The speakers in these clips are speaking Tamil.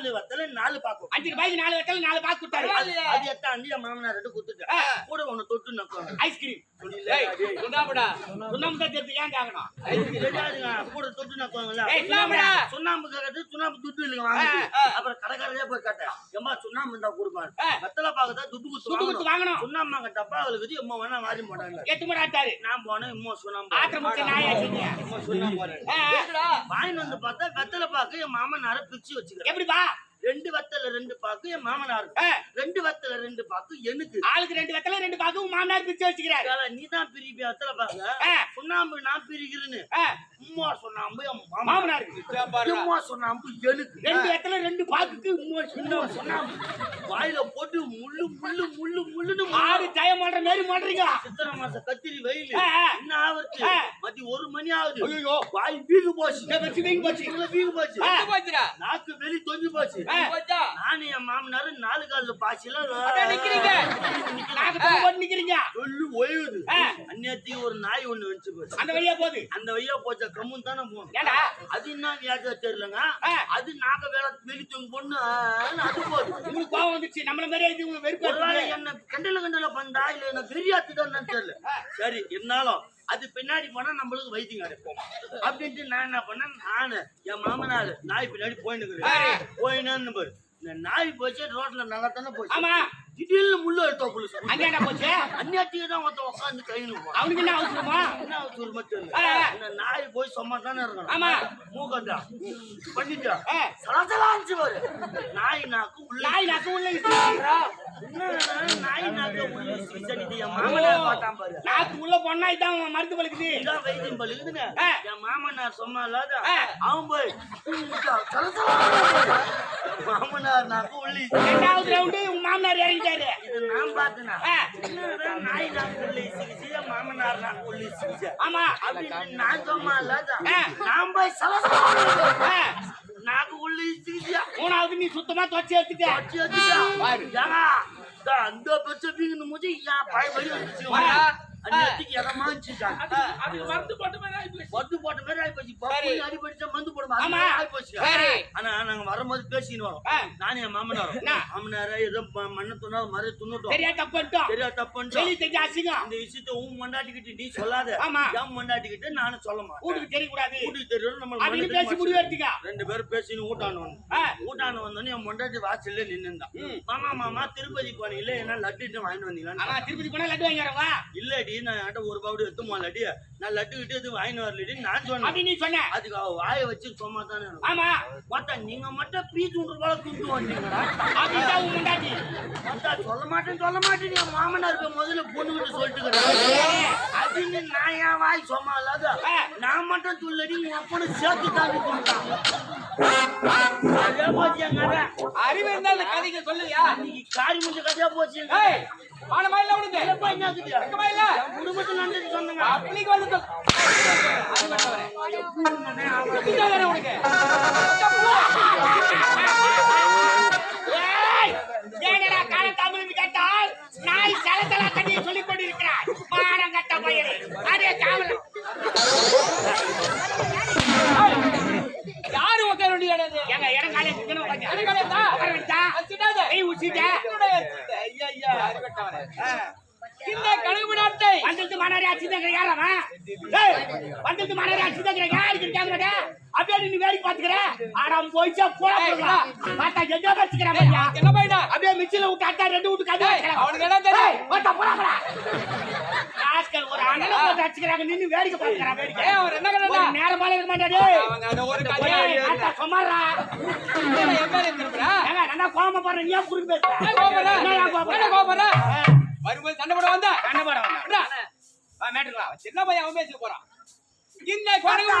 நாலு வத்தல நாலு பாக்கும் அஞ்சு ரூபாய்க்கு நாலு வெத்தல நாலு பாக்கு கொடுத்தாரு. அது எத்த அண்டி மாமனார் ரெண்டு குத்துட்டேன் கூட ஒண்ணு தொட்டு நக்குவாங்க ஐஸ்கிரீம் ஏய், சுண்ணாம்புடா. சுண்ணாம்பு தான் தெரிஞ்சு ஏன் கேட்கணும் கூட தொட்டு நக்குவாங்கல்ல. சுண்ணாம்பு கேட்கறது சுண்ணாம்பு துட்டு இல்லைங்க வாங்க. அப்புறம் கடைக்காரரே போய் கேட்டேன். எம்மா சுண்ணாம்பு இருந்தா கொடுப்பாரு. வெத்தலை பாக்கதா துட்டு துட்டு குத்து கொடுத்து வாங்கணும். சுண்ணாம்பு அங்க டப்பா இருக்குது எம்மா வேணா மாறி போட்டாங்க. எட்டு மணி ஆட்டாரு நான் போனேன் இம்மா சுண்ணாம்பு ஆத்திரம் முடிச்ச நாயா சுண்ணாம்பு. வாங்கிட்டு வந்து பார்த்தா வெத்தலை பாக்கு என் மாமனார பிரிச்சு வச்சுக்கிறேன். எப்படிப்பா ரெண்டு வெத்தல ரெண்டு பாக்கு என் மாமனார். ரெண்டு வெத்தல ரெண்டு பாக்கு எனக்கு. ஆளுக்கு ரெண்டு வெத்தல ரெண்டு பாக்கு மாமனார் பிரிச்சு வச்சுக்கிறாரு. நீ தான் பிரிப்பி வெத்தலை பாக்க. சுண்ணாம்பு நான் பிரிக்கிறேன்னு. உம்மா சுண்ணாம்பு என் மாமனார். உம்மா சுண்ணாம்பு எனக்கு. ரெண்டு வெத்தல ரெண்டு பாக்குக்கு உம்மா சின்ன சுண்ணாம்பு வாயில போட்டு முள்ளு முள்ளு முள்ளு முள்ளுன்னு ஆறு ஜெயம் பண்ற மாரி மாட்டீங்க சித்திரை மாசம் கத்திரி வெயில். என்ன ஆகுது ஆ. மதி ஒரு மணி ஆகுது. ஐயோ வாய் வீகு போச்சு. வச்சு வீங்கி போச்சு. உள்ள வீகு போச்சு. போச்சுடா? நாக்கு வெளி தொங்கி போச்சு? நானும் என் மாமனாரு நாலு கால பாய்ச்சல. அதான் நிக்கிறீங்க. நாக்கு தொங்க போட்டு நிக்கிறீங்க. சொல்லு ஓய்வுது. அந்நேரத்துக்கு ஒரு நாய் ஒண்ணு வச்சு போச்சு. அந்த வழியா போகுது. அந்த வழியா போச்ச கம்முன்னு தானே போகணும். ஏண்டா? அது என்ன வியாஜா தெரியலங்க. அது நாக்க வேலை வெளி தொங்க பொண்ணு அது போகுது உங்களுக்கு கோவம் வந்துச்சு நம்மள மாதிரியே இது வெறுப்பு. என்ன கண்டல கண்டல பண்ணா இல்ல என்ன பெரியாத்துதான் தெரியல. சரி இருந்தாலும் அது பின்னாடி போனா நம்மளுக்கு வைத்தியம் கிடைக்கும். அப்படின்ட்டு நான் என்ன பண்ணேன்? நானு என் மாமனார் நாய் பின்னாடி போயின்னு போயினான்னு பாரு. இந்த நாய் போச்சு ரோட்ல நல்லா தானே போச்சு. ஆமா. திடீர்னு முள்ளு எடுத்தா புலிஸ் அங்க என்ன போச்சு? அந்நியாத்திக்கு தான் ஒருத்தன் உட்காந்து கையில் அவனுக்கு என்ன அவசரமா? என்ன அவசரம். இந்த நாய் போய் சும்மா தானே இருக்கணும். ஆமா. மூக்கண்டா பண்ணிட்டா. ஆ, சலசலாச்சு பாரு. நாய் நாக்கு உள்ள நாய் நாக்கு உள்ள நாய் நாக்கு உள்ள மாமனார் பார்த்தான் பாரு. நாக்கு உள்ள பொண்ணா இதான் மருந்து பழுக்குது. இதான் வைத்தியம் ஆ. என் மாமனார் சொன்னா இல்லாத ஆ. அவன் போய் சலசலா மாமனார் நாக்கு உள்ளி ரெண்டாவது ரவுண்டு உங்க மாமனார் இறங்கிட்டாரு இது நான் பார்த்தேனா நாய் நாக்கு உள்ள வீசிக்கிச்சு, என் மாமனார் நாக்கு உள்ள வீசிக்கிச்சு. ஆமா அப்படின்னு நான் சொன்னா. நான் போய் சலசலா நாக்கு உள்ள மூணாவது நீ சுத்தமா. ஏங்க, இந்த அந்த பச்சை பீங்கன்னு மூஞ்சி என் பழைய வழி வந்துச்சு. மருந்து போட்ட மாதிரி ஆயிப்போச்சு. அடிபடிச்சா மருந்து போடுமா? ஆயிப்போச்சு. ஆனா நாங்க வரும்போது பேசின்னு வரோம். நானும் என் மாமனாரும். என்ன? மாமனாரே ஏதோ மண்ணை துண்ணா மறு துண்ணுட்டோம். சரியா தப்பு இந்த விஷயத்தை உன் மண்டாட்டிக்கிட்டு நீ சொல்லாத. என் மண்டாட்டிக்கிட்டு நானும் சொல்ல மாட்டேன். வீட்டுக்கு தெரியக்கூடாது. வீட்டுக்கு தெரியும் நம்ம பேசி தெரியுமா? முடிவு எடுத்துக்க. ரெண்டு பேரும் பேசின்னு. ஆ, ஊட்டான வந்தோடனே என் பொண்டாட்டி வாசல்ல நின்னுந்தான். மாமா மாமா திருப்பதி போனீங்கல்ல என்ன லட்டு வாங்கிட்டு வந்தீங்களான்னு ஆமா திருப்பதி போனா லட்டு வாங்கி வரவா? இல்லடி நான் என்கிட்ட ஒரு பாவடி எத்துமா லட்டி நான் லட்டு கிட்ட எதுவும் வாங்கிட்டு வரலடி நான் சொன்னேன். நீ சொன்ன. அதுக்கு அவ வாயை வச்சு சும்மா தானே. ஆமா. பார்த்தா நீங்க மட்டும் பீ தூண்டு போல அப்படிதான் உன் முண்டாட்டி. சொல்ல மாட்டேன் சொல்ல மாட்டேன். என் மாமனார் இருக்க முதல்ல பொண்ணுகிட்ட சொல்லிட்டு இருக்கிறேன். அப்படின்னு நான் என் வாய் சும்மா இல்லாத. நான் மட்டும் துள்ளடி உன் அப்பனை சேர்த்து தாண்டி அதே போச்சு என் கதை அறிவு இருந்தா இந்த கதைக்கு சொல்லுவியா? இன்னைக்கு காரி முடிஞ்ச கதையா போச்சு. ஏய், மானமா இல்ல உனக்கு? இல்லப்பா, என்ன ஆகுது? இல்ல? என் குடும்பத்துல சொன்னங்க அப்படிக்கு வந்து சொல். உனக்கு? ஏய், கால தமிழ் கேட்டால் நாய் சொல்லிக் கொண்டிருக்கிறார் மானம் கட்ட பையனே அதே காவல் யாரு உட்கார வேண்டிய இடம் இது? எங்க இடம் காலையில இருக்கணும் உட்காந்து. எனக்கு கலையதா? உட்கார வச்சா அது சின்னது. கை உச்சிட்ட என்னுடைய சித்த. ஐயா, ஐயா, அறிவட்டவரே. இந்த கழுகு நாட்டை வந்தது மணரி அச்சுதங்க யாரவா ஏய் வந்தது மணரி அச்சுதங்க யாருக்கு இருக்காங்கடா அப்படியே நீ வேடிக்கை பாத்துக்கற ஆடாம் போயிச்சா போடா பார்த்தா எங்க வச்சுக்கற ஏய், அவனுக்கு என்ன பையனா? அப்படியே மிச்சில விட்டு அட்டா ரெண்டு விட்டு கதை அவனுக்கு என்ன தெரியும்? பார்த்தா போடா ஆஸ்கர் ஒரு அண்ணன் போட்டு அடிச்சுக்கிறாங்க நின்னு வேடிக்கை பாத்துக்கற வேடிக்கை ஏய், அவர் என்ன கலண்டா? ஒரு நேரமால இருக்க மாட்டாடே அவங்க அந்த ஒரு கதையா சுமாரா என்னடா என் மேல திரும்புறா? ஏங்க நான் கோவமா போறேன் நீ ஏன் குறுக்கு பேசுற ஏன் கோபப்படுற? என்ன ஏன் கோவப்படுற? என்ன கோபப்படுற? வரும்போது சண்டை போட வந்தா சண்டை போட வேண்டாம். விட்றா. வா, மேட்டுக்கு வா. சின்ன பையன் அவன் போறான் இந்த கழுகு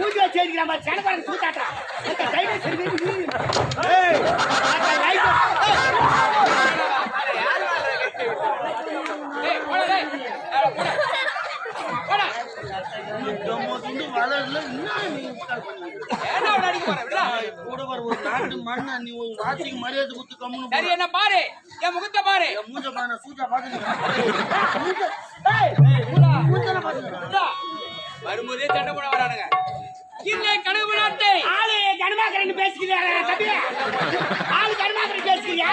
வச்சு எடுக்கிற மாதிரி சென பாரு சூத்தாட்டா இந்த கையில சரி என்ன பாரு என் முகத்தை பாரு மூஞ்ச பாரு, சூட்டா. விடா. வரும்போதே சண்டை போட வரானுங்க இல்லை கனவு நாட்டை. ஆளு கனமாக்கரன் பேசிக்கிறியா தம்பி ஆளு கனமாக்கரன் பேசிக்கிறியா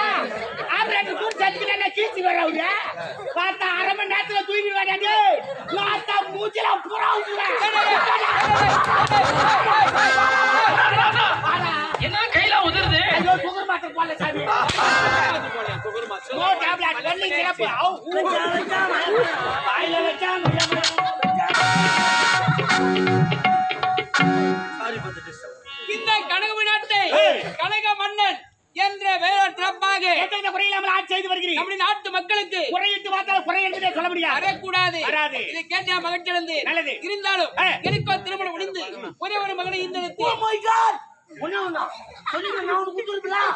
ஆபரேட்டர் கூட சத்துக்கிறேன் கீழ்ச்சி வர அவரு? பார்த்தா அரை மணி நேரத்துல தூக்கிடுவாங்க டேய் பார்த்தா மூச்சில புறா என்ன? கையில உதிருது ஐயோ சுகர் மாத்திரை போடல சாமி. நோ டேப்லெட் வெள்ளி சிறப்பு. வச்சா, வாயில வச்சா கனக மன்னன் என்ற பெயர் சிறப்பாக எத்தனை குறையில்லாமல் ஆட்சி செய்து வருகிறீர்கள் நம்முடைய நாட்டு மக்களுக்கு குறையிட்டு பார்த்தால் குறை என்பதே சொல்ல முடியாது வரக்கூடாது வராது. இதை கேட்டு நான் மகிழ்ச்சி. நல்லது. இருந்தாலும். எனக்கோ திருமணம் முடிந்து ஒரே ஒரு மகனை இந்த ஒண்ணா. சொல்லிட்டு நான் உனக்கு கொடுத்துருப்பேன்.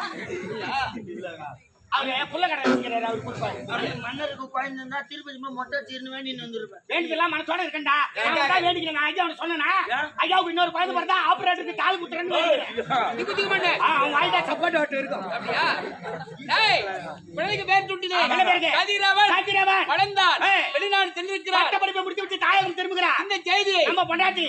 அவரு புள்ள கடை வச்சுக்கிறாரு அவர் கொடுப்பாரு. அப்படியே மன்னருக்கு குழந்தை இருந்தா திருப்பதி மொட்டை தீர்னு வேண்டி வந்திருப்பேன். வேண்டிக்கலாம் மனசோட இருக்கண்டா. நான் தான் வேண்டிக்கிறேன். நான் ஐயா அவனை சொன்னேனா? ஏன்? ஐயாவுக்கு இன்னொரு குழந்தை பிறந்தா ஆபரேட்டருக்கு கால் குத்துறேன்னு அவன் சப்போர்ட் ஓட்டு இருக்கும். அப்படியா? பேர் சுட்டுது? கதிரவன். சாத்திரவன் வளர்ந்தார். ஏய். வெளிநாடு சென்றிருக்கிறார். பட்ட படிப்பை முடித்து விட்டு தாயகம் திரும்புகிறார் இந்த செய்தியை நம்ம பொண்டாட்டி.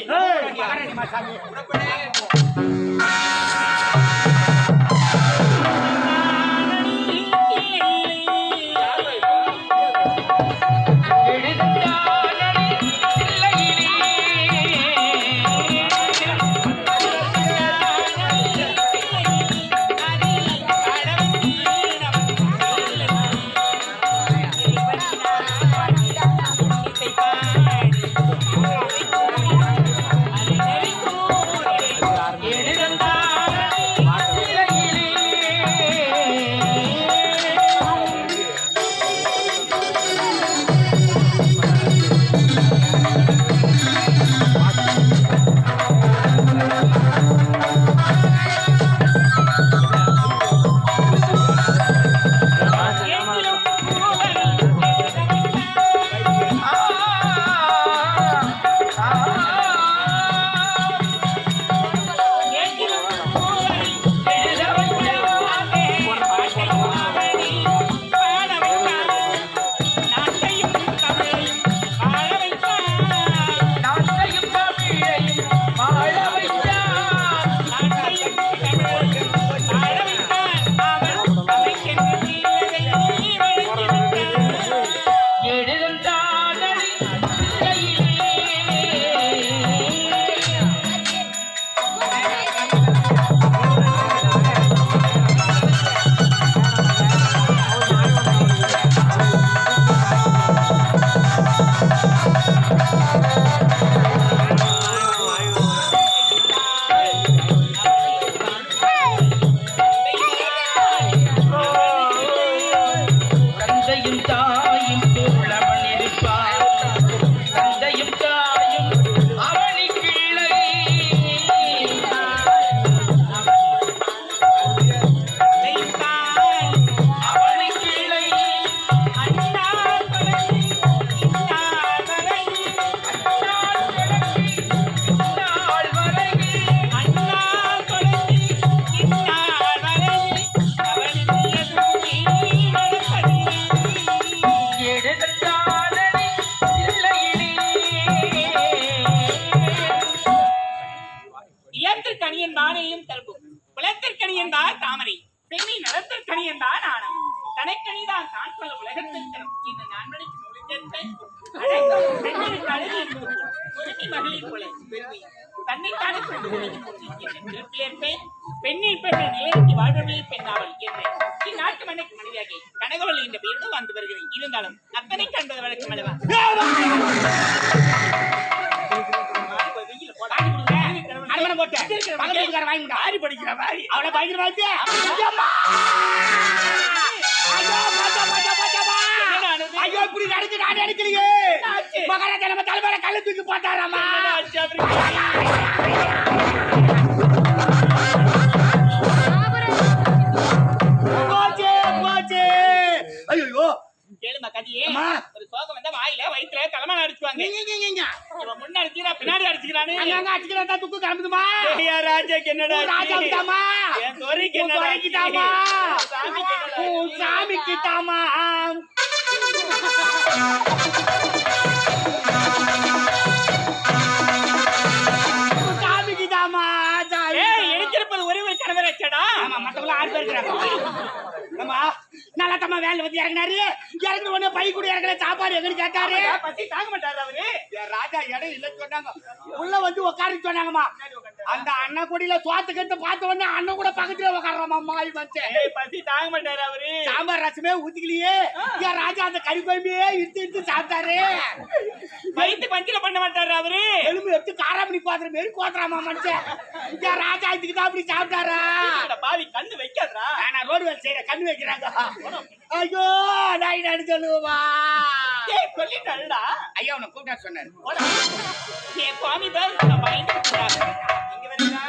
தாயும் போல் பெண்ணின் பெண்ணை நிலைநிறுத்தி பெண்ணாவல் இந்நாட்டு மண்ணுக்கு மனைவியாகி கனகவல் என்ற பெயரோடு வருகிறேன் இருந்தாலும் அத்தனை கண்டது வழக்கம் அல்லவா வாங்கி ஆரி படிக்கிற மாதிரி அவளை பயங்கர ஐயம்மா! ஐயோ! ஐயோ, இப்படி நடந்து நான் நினைக்கலையே. மகாராஜா நம்ம தலைமையில கல்லு தூக்கி போச்சு. ஐயையோ, கேளுமா கதியே. ஒரு சோகம் வந்தா வாயில அடிச்சுவாங்க பின்னாடி அடிச்சுக்கிறானு அங்கங்க அடிச்சுக்கிறா தான் துக்கு கிளம்புதுமா ஐயா ராஜாக்கு என்னடா ராஜாவுக்குதாம்மா. என் துறைக்கு என்னடா சாமி. ஏய் எடுக்கிறப்பது ஒரே ஒரு கணவர் ஆச்சடா ஆமா, மத்தவங்க ஆறு பேர் இருக்கிறாங்க. ஏம்மா, நல்லா தம்மா வேலை வந்து இறங்கினாரு. இறங்கின உடனே பை கூட இறங்கல சாப்பாடு எங்கன்னு கேட்டாரு. பசி தாங்க மாட்டாரு அவரு. ராஜா இடம் இல்லைன்னு சொன்னாங்க. உள்ள வந்து உட்காரு சொன்னாங்கம்மா. அந்த அண்ணன் குடியில சோத்து கட்டு பார்த்த உடனே அண்ணன் கூட பக்கத்துல உட்காடுறோமா மாறி வச்சேன் ஏய் பசி தாங்க மாட்டாரு அவரு? சாம்பார் ரசமே ஊத்திக்கலையே. என் ராஜா அந்த கறி குழம்பையே இழுத்து இழுத்து சாப்பிட்டாரு. வயிற்று பஞ்சில பண்ண மாட்டாரு அவரு? எலும்பு எடுத்து காராமணி கோத்துற மாரி கோத்துறாமா மனுஷன். என் ராஜா இதுக்கு தான் அப்படி சாப்பிட்டாரா? பாவி கண்ணு வைக்காதடா. நான் ரோடு வேலை செய்யற கண்ணு வைக்கிறாங்க. ஐயோ நான் சொல்லுவா ஏய் சொல்லிட்டாருடா ஐயா உன்னை கூப்பிட்டா சொன்னாரு. என் சுவாமி பயந்து போறாரு. இங்க வரீங்களா?